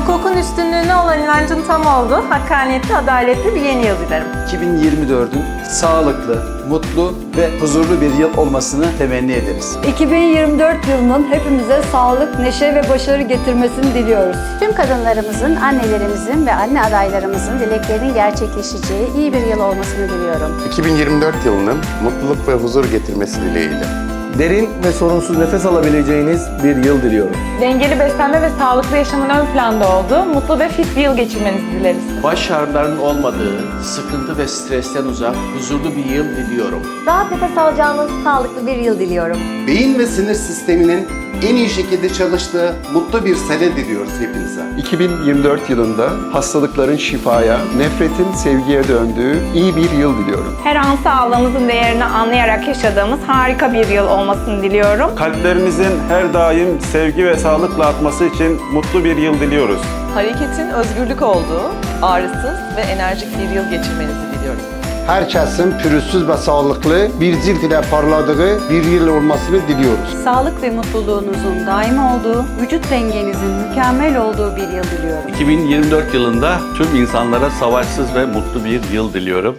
hukukun üstünlüğüne olan inancın tam olduğu hakkaniyetli, adaletli bir yeni yıl dilerim. 2024'ün sağlıklı, mutlu ve huzurlu bir yıl olmasını temenni ederiz. 2024 yılının hepimize sağlık, neşe ve başarı getirmesini diliyoruz. Tüm kadınlarımızın, annelerimizin ve anne adaylarımızın dileklerinin gerçekleşeceği iyi bir yıl olmasını diliyorum. 2024 yılının mutluluk ve huzur getirmesi dileğiyle. Derin ve sorunsuz nefes alabileceğiniz bir yıl diliyorum. Dengeli beslenme ve sağlıklı yaşamın ön planda olduğu, mutlu ve fit bir yıl geçirmenizi dileriz. baş ağrılarının olmadığı, sıkıntı ve stresten uzak, huzurlu bir yıl diliyorum. Rahat nefes alacağınız sağlıklı bir yıl diliyorum. Beyin ve sinir sisteminin en iyi şekilde çalıştığı mutlu bir sene diliyoruz hepinize. 2024 yılında hastalıkların şifaya, nefretin sevgiye döndüğü iyi bir yıl diliyorum. Her an sağlığımızın değerini anlayarak yaşadığımız harika bir yıl olmasını diliyorum. Kalplerinizin her daim sevgi ve sağlıkla atması için mutlu bir yıl diliyoruz. Hareketin özgürlük olduğu, ağrısız ve enerjik bir yıl geçirmenizi diliyorum. Herkesin pürüzsüz ve sağlıklı bir cilt ile parladığı bir yıl olmasını diliyoruz. Sağlık ve mutluluğunuzun daim olduğu, vücut dengenizin mükemmel olduğu bir yıl diliyorum. 2024 yılında tüm insanlara savaşsız ve mutlu bir yıl diliyorum.